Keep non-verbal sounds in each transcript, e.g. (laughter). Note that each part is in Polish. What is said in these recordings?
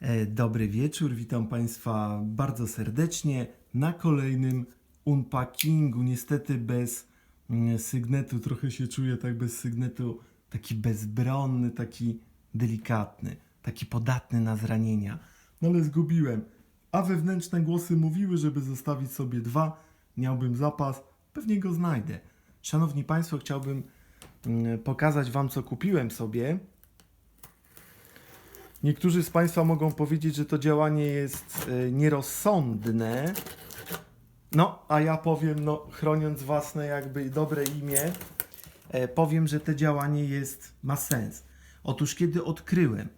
E, Dobry wieczór, witam Państwa bardzo serdecznie na kolejnym unpackingu. Niestety bez mm, sygnetu, trochę się czuję tak bez sygnetu, taki bezbronny, taki delikatny, taki podatny na zranienia. No ale zgubiłem. A wewnętrzne głosy mówiły, żeby zostawić sobie dwa, miałbym zapas, pewnie go znajdę. Szanowni Państwo, chciałbym mm, pokazać Wam, co kupiłem sobie. Niektórzy z Państwa mogą powiedzieć, że to działanie jest e, nierozsądne. No, a ja powiem, no, chroniąc własne jakby dobre imię, e, powiem, że to działanie jest, ma sens. Otóż kiedy odkryłem,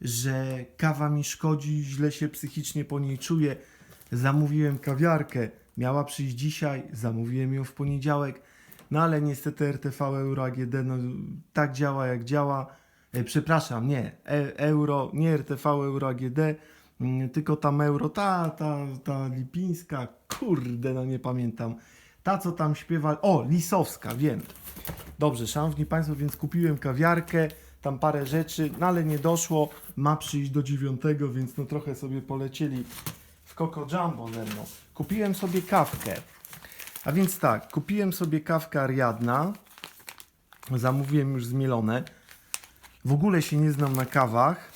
że kawa mi szkodzi, źle się psychicznie po niej czuję, zamówiłem kawiarkę, miała przyjść dzisiaj, zamówiłem ją w poniedziałek, no ale niestety RTV Euro AGD no, tak działa jak działa. E, przepraszam, nie, e, euro, nie RTV Euro AGD, mm, tylko tam euro, ta, ta, ta lipińska, kurde, no nie pamiętam. Ta, co tam śpiewa, o, Lisowska, wiem. Dobrze, szanowni Państwo, więc kupiłem kawiarkę, tam parę rzeczy, no ale nie doszło, ma przyjść do dziewiątego, więc no trochę sobie polecieli w Coco Jumbo ze mną. Kupiłem sobie kawkę, a więc tak, kupiłem sobie kawkę Ariadna, zamówiłem już zmielone, w ogóle się nie znam na kawach,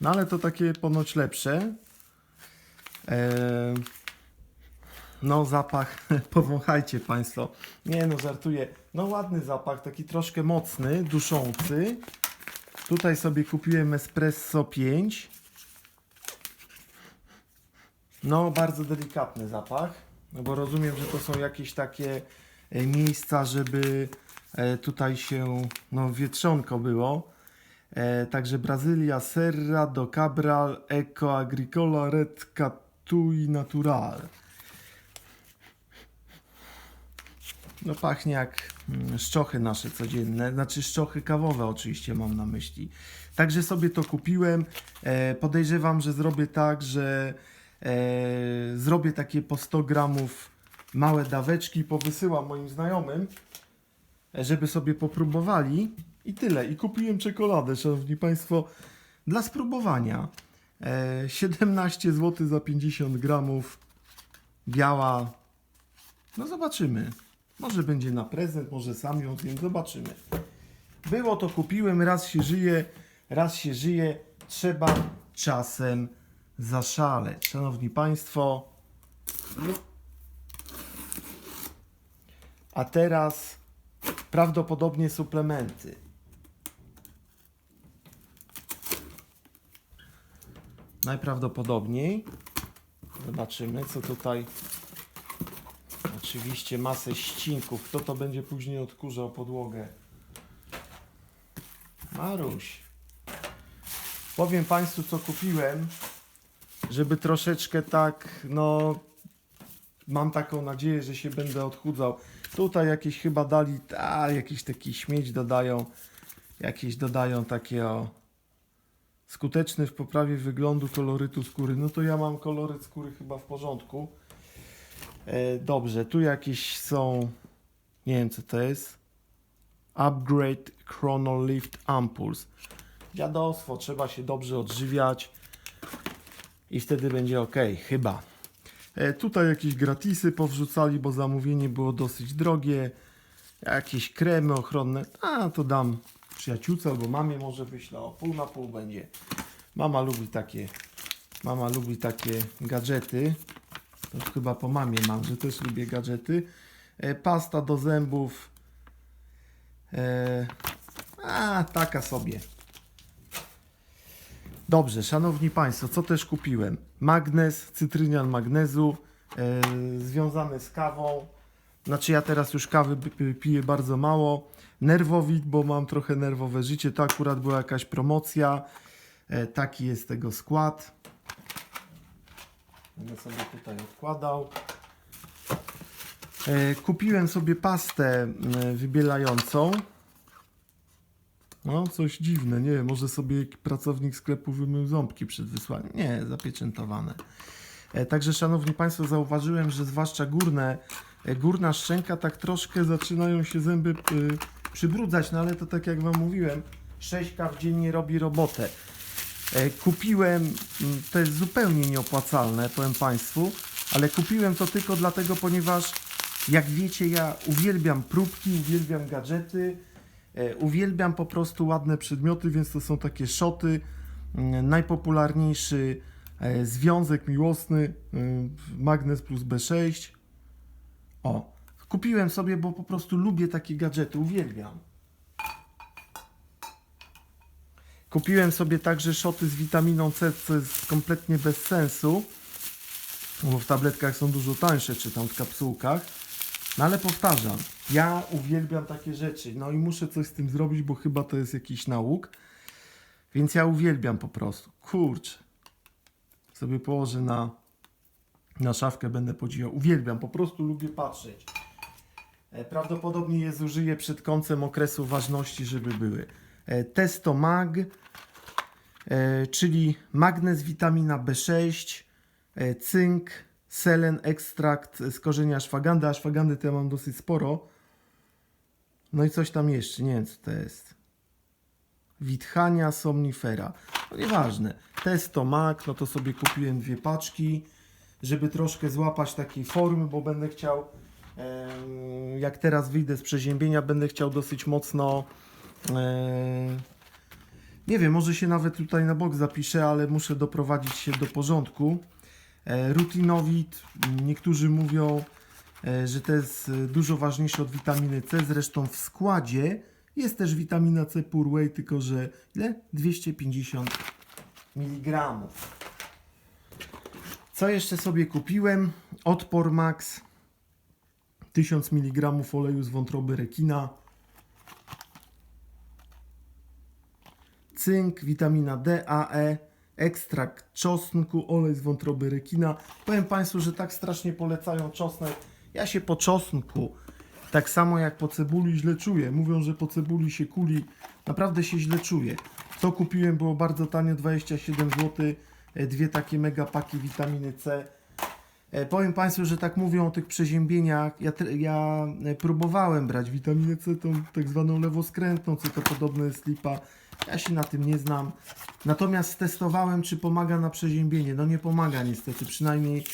no ale to takie ponoć lepsze. Eee, no zapach, (laughs) powąchajcie Państwo. Nie no, żartuję. No ładny zapach, taki troszkę mocny, duszący. Tutaj sobie kupiłem espresso 5. No, bardzo delikatny zapach, no bo rozumiem, że to są jakieś takie e, miejsca, żeby tutaj się, no, wietrzonko było. E, także Brazylia, Serra do Cabral, Eco Agricola, Red Catui Natural. No pachnie jak mm, szczochy nasze codzienne, znaczy szczochy kawowe oczywiście mam na myśli. Także sobie to kupiłem. E, podejrzewam, że zrobię tak, że e, zrobię takie po 100 gramów małe daweczki, powysyłam moim znajomym, e, żeby sobie popróbowali i tyle. I kupiłem czekoladę, szanowni państwo, dla spróbowania. E, 17 zł za 50 gramów. Biała. No zobaczymy. Może będzie na prezent, może sam ją zjem, zobaczymy. Było to kupiłem, raz się żyje, raz się żyje, trzeba czasem zaszaleć. Szanowni Państwo, a teraz prawdopodobnie suplementy. Najprawdopodobniej zobaczymy, co tutaj Oczywiście masę ścinków. Kto to będzie później odkurzał podłogę? Maruś. Powiem Państwu, co kupiłem, żeby troszeczkę tak, no, mam taką nadzieję, że się będę odchudzał. Tutaj jakieś chyba dali, a, jakiś taki śmieć dodają, jakieś dodają takie o, skuteczny w poprawie wyglądu kolorytu skóry. No to ja mam koloryt skóry chyba w porządku. E, Dobrze, tu jakieś są. Nie wiem co to jest. Upgrade Chrono Lift Ampuls. Dziadostwo, trzeba się dobrze odżywiać i wtedy będzie ok, chyba. E, Tutaj jakieś gratisy powrzucali, bo zamówienie było dosyć drogie. Jakieś kremy ochronne. A to dam przyjaciółce albo mamie może wyślę. O, pół na pół będzie. Mama lubi takie. Mama lubi takie gadżety. To chyba po mamie mam, że też lubię gadżety. E, pasta do zębów. E, a, taka sobie. Dobrze, szanowni Państwo, co też kupiłem? Magnez, cytrynian magnezu, e, związany z kawą. Znaczy ja teraz już kawy piję bardzo mało. Nerwowik, bo mam trochę nerwowe życie. To akurat była jakaś promocja. E, taki jest tego skład. Będę sobie tutaj odkładał. E, Kupiłem sobie pastę e, wybielającą. No, coś dziwne, nie wiem, może sobie pracownik sklepu wymył ząbki przed wysłaniem. Nie, zapieczętowane. E, Także, szanowni Państwo, zauważyłem, że zwłaszcza górne, e, górna szczęka tak troszkę zaczynają się zęby y, przybrudzać, no ale to tak jak Wam mówiłem, 6 kaw dziennie robi robotę. E, Kupiłem, mm, to jest zupełnie nieopłacalne, powiem Państwu, ale kupiłem to tylko dlatego, ponieważ jak wiecie, ja uwielbiam próbki, uwielbiam gadżety, e, uwielbiam po prostu ładne przedmioty, więc to są takie szoty. Mm, Najpopularniejszy e, związek miłosny y, Magnes plus B6. O, kupiłem sobie, bo po prostu lubię takie gadżety, uwielbiam. Kupiłem sobie także szoty z witaminą C, co jest kompletnie bez sensu, bo w tabletkach są dużo tańsze, czy tam w kapsułkach. No ale powtarzam, ja uwielbiam takie rzeczy, no i muszę coś z tym zrobić, bo chyba to jest jakiś nauk. Więc ja uwielbiam po prostu. Kurczę. Sobie położę na, na szafkę, będę podziwiał. Uwielbiam, po prostu lubię patrzeć. E, Prawdopodobnie je zużyję przed końcem okresu ważności, żeby były. E, Testo Mag, e, czyli magnez, witamina B6, e, cynk, selen, ekstrakt z korzenia ashwagandy. Ashwagandy to ja mam dosyć sporo. No i coś tam jeszcze, nie wiem co to jest. Witchania somnifera. No nieważne. Testo Mag, no to sobie kupiłem dwie paczki, żeby troszkę złapać takiej formy, bo będę chciał, jak teraz wyjdę z przeziębienia, będę chciał dosyć mocno, nie wiem, może się nawet tutaj na bok zapiszę, ale muszę doprowadzić się do porządku. E, Rutinowid, m, niektórzy mówią, że to jest e, dużo ważniejsze od witaminy C, zresztą w składzie jest też witamina C Pure Whey, tylko że ile? 250 mg. Co jeszcze sobie kupiłem? Odpor Max 1000 mg oleju z wątroby rekina. Cynk, witamina D, AE, ekstrakt czosnku, olej z wątroby rekina. Powiem Państwu, że tak strasznie polecają czosnek. Ja się po czosnku, tak samo jak po cebuli, źle czuję. Mówią, że po cebuli się kuli. Naprawdę się źle czuję. To kupiłem, było bardzo tanio, 27 zł. e, Dwie takie mega paki witaminy C. E, Powiem Państwu, że tak mówią o tych przeziębieniach. Ja, ja e, próbowałem brać witaminę C, tą tak zwaną lewoskrętną, co to podobne jest lipa. Ja się na tym nie znam. Natomiast testowałem, czy pomaga na przeziębienie. No nie pomaga niestety, przynajmniej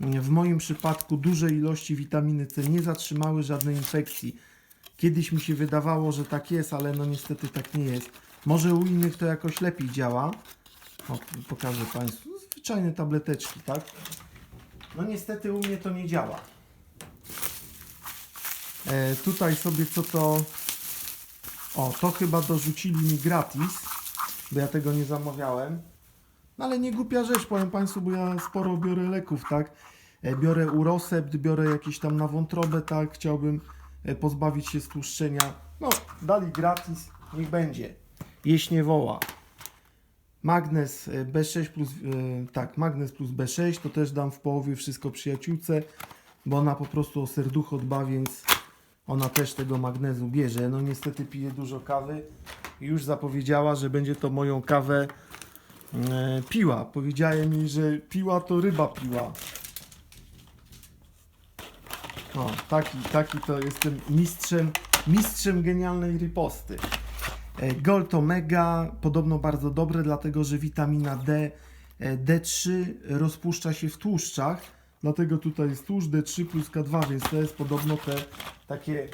w moim przypadku duże ilości witaminy C nie zatrzymały żadnej infekcji. Kiedyś mi się wydawało, że tak jest, ale no niestety tak nie jest. Może u innych to jakoś lepiej działa. O, pokażę Państwu. Zwyczajne tableteczki, tak? No niestety u mnie to nie działa. E, tutaj sobie co to... O, to chyba dorzucili mi gratis, bo ja tego nie zamawiałem. No ale nie głupia rzecz, powiem Państwu, bo ja sporo biorę leków, tak? E, Biorę urosept, biorę jakieś tam na wątrobę, tak? Chciałbym e, pozbawić się stłuszczenia. No, dali gratis, niech będzie. Jeść nie woła. Magnes e, B6 plus, tak, magnes plus B6, to też dam w połowie wszystko przyjaciółce, bo ona po prostu o serducho dba, więc ona też tego magnezu bierze. No niestety pije dużo kawy i już zapowiedziała, że będzie to moją kawę piła. Powiedziałem mi, że piła to ryba piła. O, taki, taki to jestem mistrzem, mistrzem genialnej riposty. E, Gold Omega podobno bardzo dobre, dlatego że witamina D, e, D3 rozpuszcza się w tłuszczach, dlatego tutaj jest tłuszcz D3 plus K2, więc to jest podobno te takie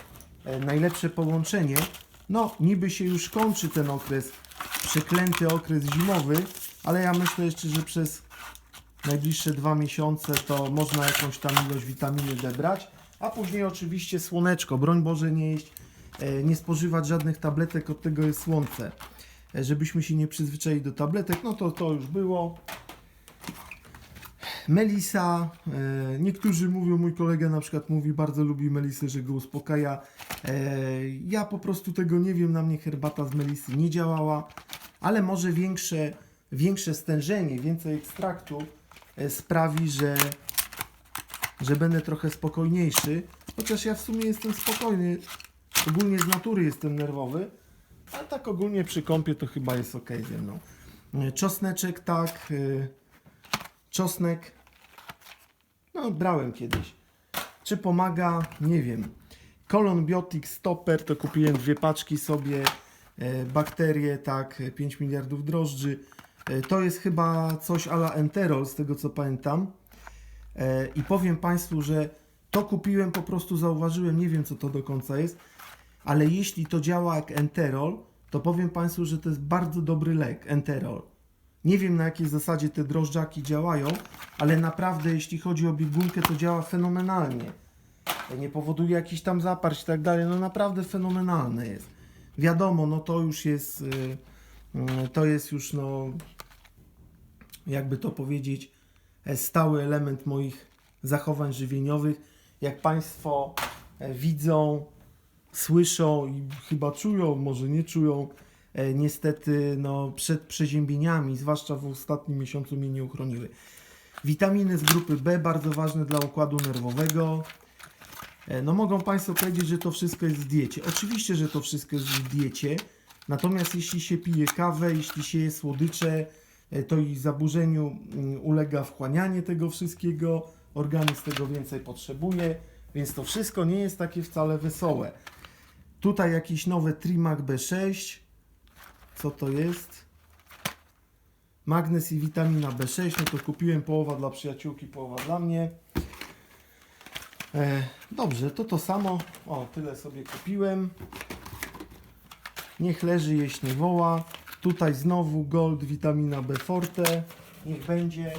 e, najlepsze połączenie. No, niby się już kończy ten okres, przeklęty okres zimowy, ale ja myślę jeszcze, że przez najbliższe dwa miesiące to można jakąś tam ilość witaminy D brać, a później oczywiście słoneczko, broń Boże nie jeść, e, nie spożywać żadnych tabletek, od tego jest słońce. E, Żebyśmy się nie przyzwyczaili do tabletek, no to to już było. Melisa, e, niektórzy mówią, mój kolega na przykład mówi, bardzo lubi melisę, że go uspokaja. Ja po prostu tego nie wiem, na mnie herbata z melisy nie działała, ale może większe, większe stężenie, więcej ekstraktu e, sprawi, że, że będę trochę spokojniejszy. Chociaż ja w sumie jestem spokojny, ogólnie z natury jestem nerwowy, ale tak ogólnie przy kąpie to chyba jest ok ze mną. E, Czosneczek tak, e, czosnek, no brałem kiedyś. Czy pomaga? Nie wiem. Colon Biotic Stopper to kupiłem dwie paczki sobie. Bakterie, tak, e, 5 miliardów drożdży. E, To jest chyba coś ala Enterol, z tego co pamiętam. E, I powiem Państwu, że to kupiłem, po prostu zauważyłem, nie wiem co to do końca jest, ale jeśli to działa jak Enterol, to powiem Państwu, że to jest bardzo dobry lek, Enterol. Nie wiem na jakiej zasadzie te drożdżaki działają, ale naprawdę jeśli chodzi o biegunkę, to działa fenomenalnie. Nie powoduje jakichś tam zaparć i tak dalej, no naprawdę fenomenalne jest. Wiadomo, no to już jest, y, y, to jest już no, jakby to powiedzieć, e, stały element moich zachowań żywieniowych. Jak Państwo e, widzą, słyszą i chyba czują, może nie czują, e, niestety no, przed przeziębieniami, zwłaszcza w ostatnim miesiącu mnie nie uchroniły. Witaminy z grupy B, bardzo ważne dla układu nerwowego. No mogą Państwo powiedzieć, że to wszystko jest w diecie. Oczywiście, że to wszystko jest w diecie. Natomiast jeśli się pije kawę, jeśli się je słodycze, to i zaburzeniu mm, ulega wchłanianie tego wszystkiego. Organizm tego więcej potrzebuje, więc to wszystko nie jest takie wcale wesołe. Tutaj jakiś nowy Trimac B6. Co to jest? Magnez i witamina B6. No to kupiłem połowa dla przyjaciółki, połowa dla mnie. E, dobrze, to to samo. O, tyle sobie kupiłem. Niech leży, jeśli woła. Tutaj znowu Gold, witamina B Forte. Niech będzie.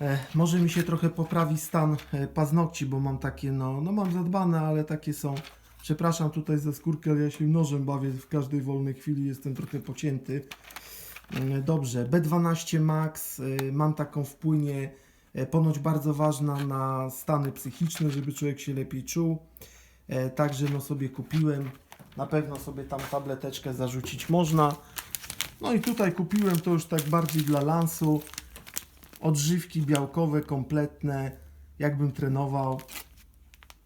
E, może mi się trochę poprawi stan e, paznokci, bo mam takie, no, no mam zadbane, ale takie są. Przepraszam tutaj za skórkę, ale ja się nożem bawię w każdej wolnej chwili, jestem trochę pocięty. E, Dobrze, B12 Max, e, mam taką w płynie, e, ponoć bardzo ważna na stany psychiczne, żeby człowiek się lepiej czuł. E, Także no sobie kupiłem, na pewno sobie tam tableteczkę zarzucić można. No i tutaj kupiłem to już tak bardziej dla lansu. Odżywki białkowe, kompletne, jakbym trenował.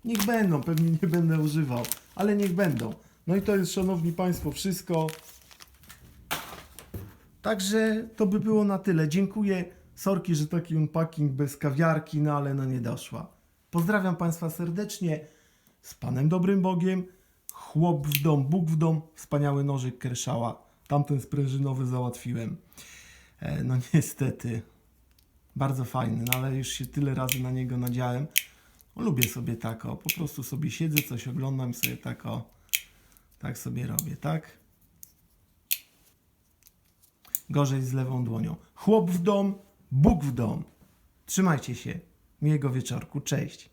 Niech będą, pewnie nie będę używał, ale niech będą. No i to jest, szanowni Państwo, wszystko. Także to by było na tyle. Dziękuję. Sorki, że taki unpacking bez kawiarki, no ale no nie doszła. Pozdrawiam Państwa serdecznie. Z Panem Dobrym Bogiem. Chłop w dom, Bóg w dom. Wspaniały nożyk Kerszała. Tamten sprężynowy załatwiłem. E, no (laughs) niestety. Bardzo fajny, no ale już się tyle razy na niego nadziałem. No, lubię sobie tak o, po prostu sobie siedzę, coś oglądam sobie tak o, tak sobie robię, tak? Gorzej z lewą dłonią. Chłop w dom, Bóg w dom. Trzymajcie się. Miłego wieczorku. Cześć.